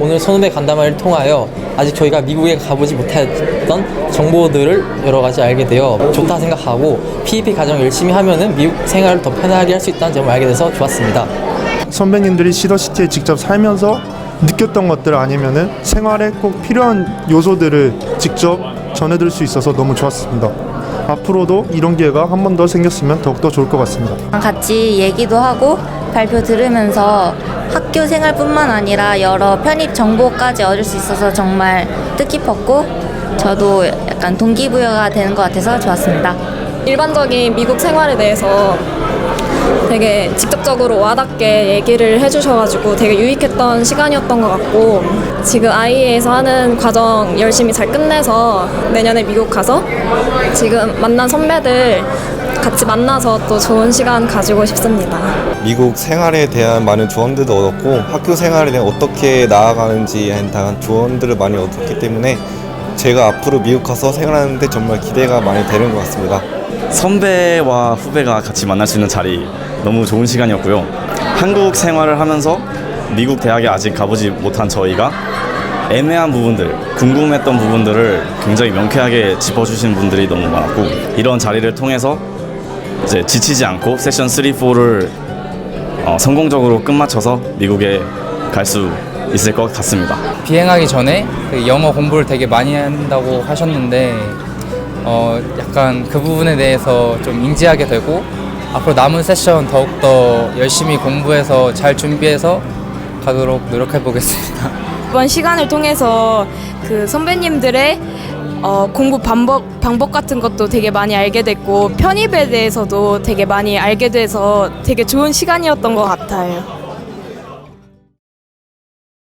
오늘 손후배 간담회를 통하여 아직 저희가 미국에 가보지 못했던 정보들을 여러 가지 알게 되어 좋다 생각하고 PEP 과정 열심히 하면은 미국 생활을 더 편하게 할 수 있다는 점을 알게 돼서 좋았습니다. 선배님들이 시더시티에 직접 살면서 느꼈던 것들 아니면은 생활에 꼭 필요한 요소들을 직접 전해드릴 수 있어서 너무 좋았습니다. 앞으로도 이런 기회가 한 번 더 생겼으면 더욱더 좋을 것 같습니다. 같이 얘기도 하고 발표 들으면서 학교 생활뿐만 아니라 여러 편입 정보까지 얻을 수 있어서 정말 뜻깊었고 저도 약간 동기부여가 되는 것 같아서 좋았습니다. 일반적인 미국 생활에 대해서 되게 직접적으로 와닿게 얘기를 해주셔가지고 되게 유익했던 시간이었던 것 같고 지금 IE에서 하는 과정 열심히 잘 끝내서 내년에 미국 가서 지금 만난 선배들 같이 만나서 또 좋은 시간 가지고 싶습니다. 미국 생활에 대한 많은 조언들도 얻었고 학교 생활에 대한 어떻게 나아가는지에 대한 조언들을 많이 얻었기 때문에 제가 앞으로 미국 가서 생활하는데 정말 기대가 많이 되는 것 같습니다. 선배와 후배가 같이 만날 수 있는 자리 너무 좋은 시간이었고요. 한국 생활을 하면서 미국 대학에 아직 가보지 못한 저희가 애매한 부분들, 궁금했던 부분들을 굉장히 명쾌하게 짚어주신 분들이 너무 많았고 이런 자리를 통해서 이제 지치지 않고 세션 3, 4를 어, 성공적으로 끝마쳐서 미국에 갈 수 있을 것 같습니다. 비행하기 전에 그 영어 공부를 되게 많이 한다고 하셨는데 어 약간 그 부분에 대해서 좀 인지하게 되고 앞으로 남은 세션 더욱더 열심히 공부해서 잘 준비해서 가도록 노력해 보겠습니다. 이번 시간을 통해서 그 선배님들의 어, 공부 방법, 방법 같은 것도 되게 많이 알게 됐고 편입에 대해서도 되게 많이 알게 돼서 되게 좋은 시간이었던 것 같아요.